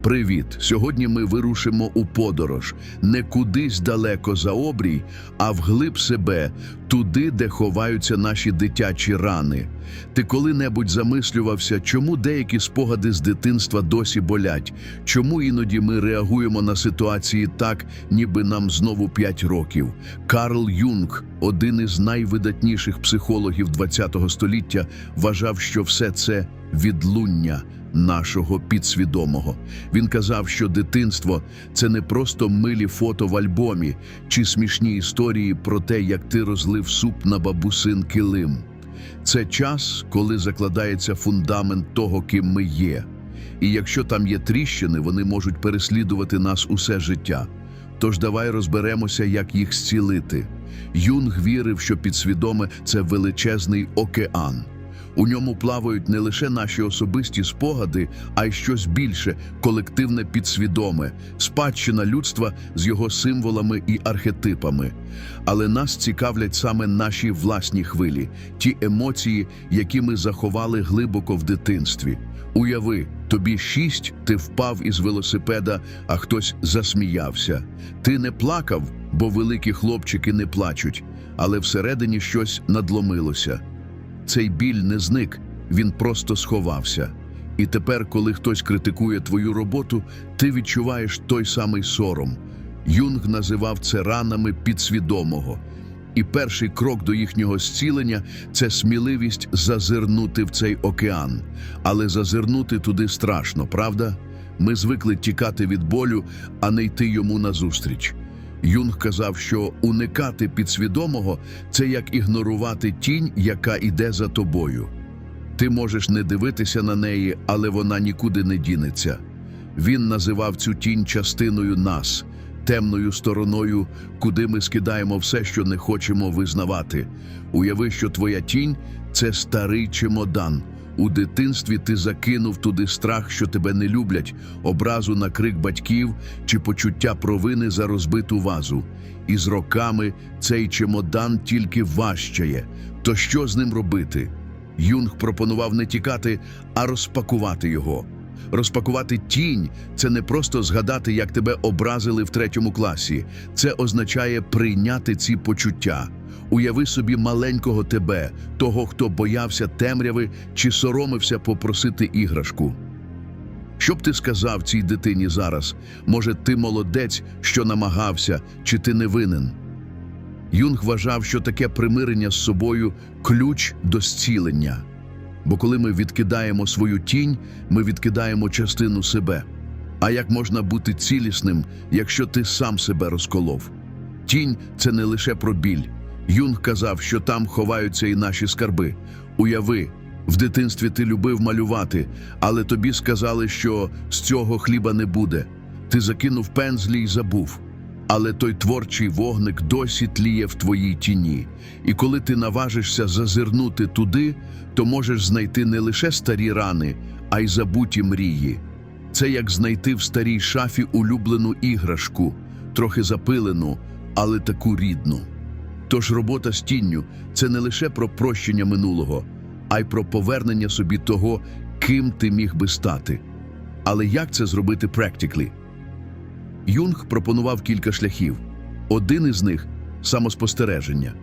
Привіт! Сьогодні ми вирушимо у подорож не кудись далеко за обрій, а вглиб себе, туди, де ховаються наші дитячі рани. Ти коли-небудь замислювався, чому деякі спогади з дитинства досі болять? Чому іноді ми реагуємо на ситуації так, ніби нам знову 5 років? Карл Юнг, один із найвидатніших психологів ХХ століття, вважав, що все це відлуння нашого підсвідомого. Він казав, що дитинство це не просто милі фото в альбомі чи смішні історії про те, як ти розлив суп на бабусин килим. Це час, коли закладається фундамент того, ким ми є. І якщо там є тріщини, вони можуть переслідувати нас усе життя. Тож давай розберемося, як їх зцілити. Юнг вірив, що підсвідоме це величезний океан. У ньому плавають не лише наші особисті спогади, а й щось більше колективне підсвідоме, спадщина людства з його символами і архетипами. Але нас цікавлять саме наші власні хвилі, ті емоції, які ми заховали глибоко в дитинстві. Уяви, тобі шість, ти впав із велосипеда, а хтось засміявся. Ти не плакав, бо великі хлопчики не плачуть, але всередині щось надломилося. Цей біль не зник, він просто сховався. І тепер, коли хтось критикує твою роботу, ти відчуваєш той самий сором. Юнг називав це ранами підсвідомого. І перший крок до їхнього зцілення це сміливість зазирнути в цей океан. Але зазирнути туди страшно, правда? Ми звикли тікати від болю, а не йти йому назустріч. Юнг казав, що уникати підсвідомого це як ігнорувати тінь, яка йде за тобою. Ти можеш не дивитися на неї, але вона нікуди не дінеться. Він називав цю тінь частиною нас, темною стороною, куди ми скидаємо все, що не хочемо визнавати. Уяви, що твоя тінь це старий чемодан. У дитинстві ти закинув туди страх, що тебе не люблять, образу на крик батьків чи почуття провини за розбиту вазу. І з роками цей чемодан тільки важчає. То що з ним робити? Юнг пропонував не тікати, а розпакувати його. Розпакувати тінь це не просто згадати, як тебе образили в третьому класі. Це означає прийняти ці почуття. Уяви собі маленького тебе, того, хто боявся темряви чи соромився попросити іграшку. Що б ти сказав цій дитині зараз? Може, ти молодець, що намагався, чи ти не винен? Юнг вважав, що таке примирення з собою ключ до зцілення. Бо коли ми відкидаємо свою тінь, ми відкидаємо частину себе. А як можна бути цілісним, якщо ти сам себе розколов? Тінь це не лише про біль. Юнг казав, що там ховаються і наші скарби. Уяви, в дитинстві ти любив малювати, але тобі сказали, що з цього хліба не буде. Ти закинув пензлі й забув. Але той творчий вогник досі тліє в твоїй тіні. І коли ти наважишся зазирнути туди, то можеш знайти не лише старі рани, а й забуті мрії. Це як знайти в старій шафі улюблену іграшку, трохи запилену, але таку рідну. Тож робота з тінню це не лише про прощення минулого, а й про повернення собі того, ким ти міг би стати. Але як це зробити practically? Юнг пропонував кілька шляхів. Один із них самоспостереження.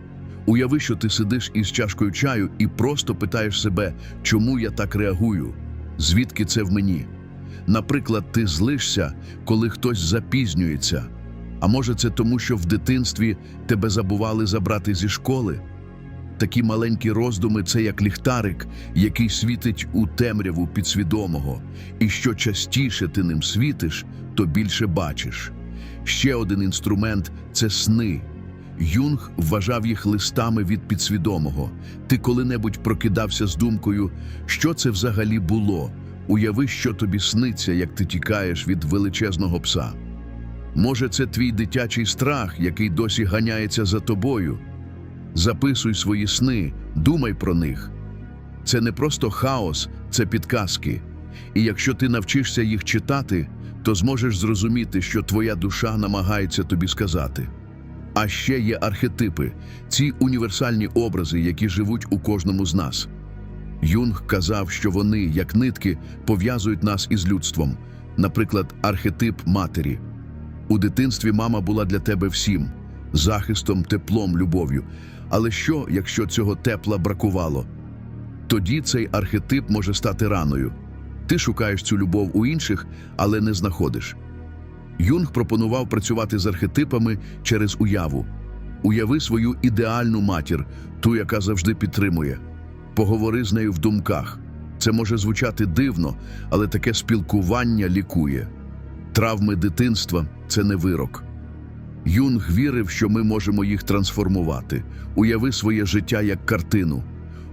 Уяви, що ти сидиш із чашкою чаю і просто питаєш себе, чому я так реагую, звідки це в мені. Наприклад, ти злишся, коли хтось запізнюється. А може, це тому, що в дитинстві тебе забували забрати зі школи? Такі маленькі роздуми це як ліхтарик, який світить у темряву підсвідомого. І що частіше ти ним світиш, то більше бачиш. Ще один інструмент це сни. Юнг вважав їх листами від підсвідомого. Ти коли-небудь прокидався з думкою, що це взагалі було. Уяви, що тобі сниться, як ти тікаєш від величезного пса. Може, це твій дитячий страх, який досі ганяється за тобою. Записуй свої сни, думай про них. Це не просто хаос, це підказки. І якщо ти навчишся їх читати, то зможеш зрозуміти, що твоя душа намагається тобі сказати. А ще є архетипи, ці універсальні образи, які живуть у кожному з нас. Юнг казав, що вони, як нитки, пов'язують нас із людством. Наприклад, архетип матері. У дитинстві мама була для тебе всім захистом, теплом, любов'ю. Але що, якщо цього тепла бракувало? Тоді цей архетип може стати раною. Ти шукаєш цю любов у інших, але не знаходиш. Юнг пропонував працювати з архетипами через уяву. Уяви свою ідеальну матір, ту, яка завжди підтримує. Поговори з нею в думках. Це може звучати дивно, але таке спілкування лікує. Травми дитинства це не вирок. Юнг вірив, що ми можемо їх трансформувати. Уяви своє життя як картину.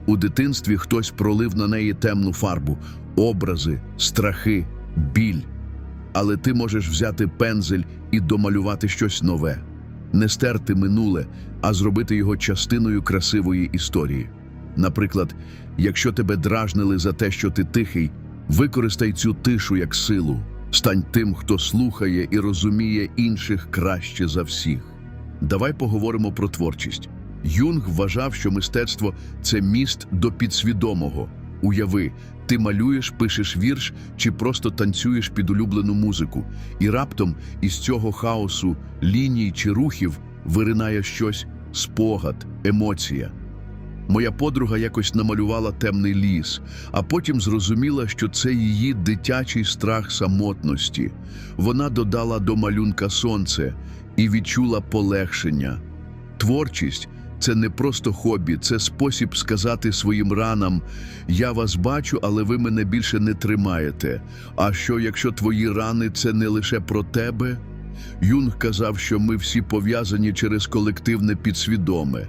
У дитинстві хтось пролив на неї темну фарбу, образи, страхи, біль. Але ти можеш взяти пензель і домалювати щось нове, не стерти минуле, а зробити його частиною красивої історії. Наприклад, якщо тебе дражнили за те, що ти тихий, використай цю тишу як силу. Стань тим, хто слухає і розуміє інших краще за всіх. Давай поговоримо про творчість. Юнг вважав, що мистецтво це міст до підсвідомого. Уяви, ти малюєш, пишеш вірш чи просто танцюєш під улюблену музику, і раптом із цього хаосу ліній чи рухів виринає щось спогад, емоція. Моя подруга якось намалювала темний ліс, а потім зрозуміла, що це її дитячий страх самотності. Вона додала до малюнка сонце і відчула полегшення. Творчість це не просто хобі, це спосіб сказати своїм ранам: я вас бачу, але ви мене більше не тримаєте. А що, якщо твої рани це не лише про тебе? Юнг казав, що ми всі пов'язані через колективне підсвідоме.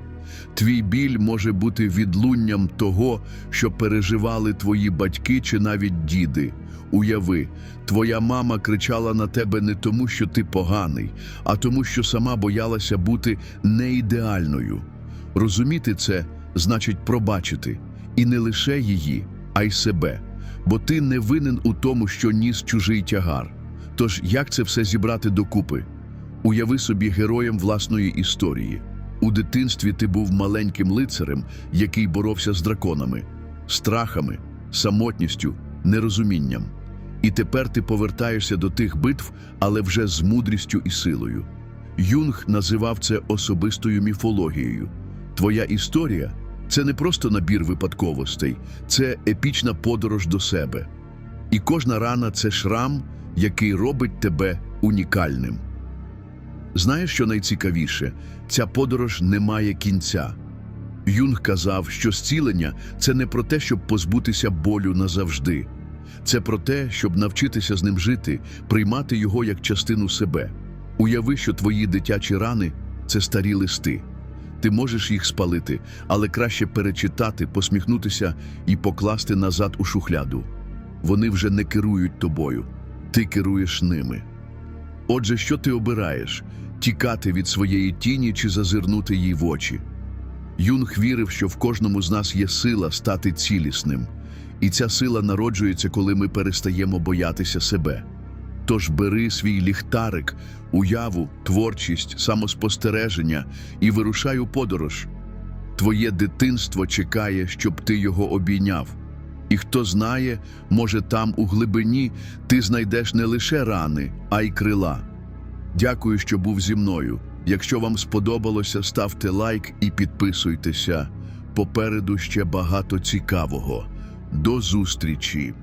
Твій біль може бути відлунням того, що переживали твої батьки чи навіть діди. Уяви, твоя мама кричала на тебе не тому, що ти поганий, а тому, що сама боялася бути неідеальною. Розуміти це значить пробачити і не лише її, а й себе, бо ти не винен у тому, що ніс чужий тягар. Тож як це все зібрати докупи? Уяви собі героєм власної історії. У дитинстві ти був маленьким лицарем, який боровся з драконами, страхами, самотністю, нерозумінням. І тепер ти повертаєшся до тих битв, але вже з мудрістю і силою. Юнг називав це особистою міфологією. Твоя історія це не просто набір випадковостей, це епічна подорож до себе. І кожна рана це шрам, який робить тебе унікальним. Знаєш, що найцікавіше? Ця подорож не має кінця. Юнг казав, що зцілення це не про те, щоб позбутися болю назавжди. Це про те, щоб навчитися з ним жити, приймати його як частину себе. Уяви, що твої дитячі рани це старі листи. Ти можеш їх спалити, але краще перечитати, посміхнутися і покласти назад у шухляду. Вони вже не керують тобою, ти керуєш ними. Отже, що ти обираєш тікати від своєї тіні чи зазирнути їй в очі? Юнг вірив, що в кожному з нас є сила стати цілісним, і ця сила народжується, коли ми перестаємо боятися себе. Тож бери свій ліхтарик, уяву, творчість, самоспостереження і вирушай у подорож. Твоє дитинство чекає, щоб ти його обійняв. І хто знає, може там у глибині ти знайдеш не лише рани, а й крила. Дякую, що був зі мною. Якщо вам сподобалося, ставте лайк і підписуйтеся. Попереду ще багато цікавого. До зустрічі!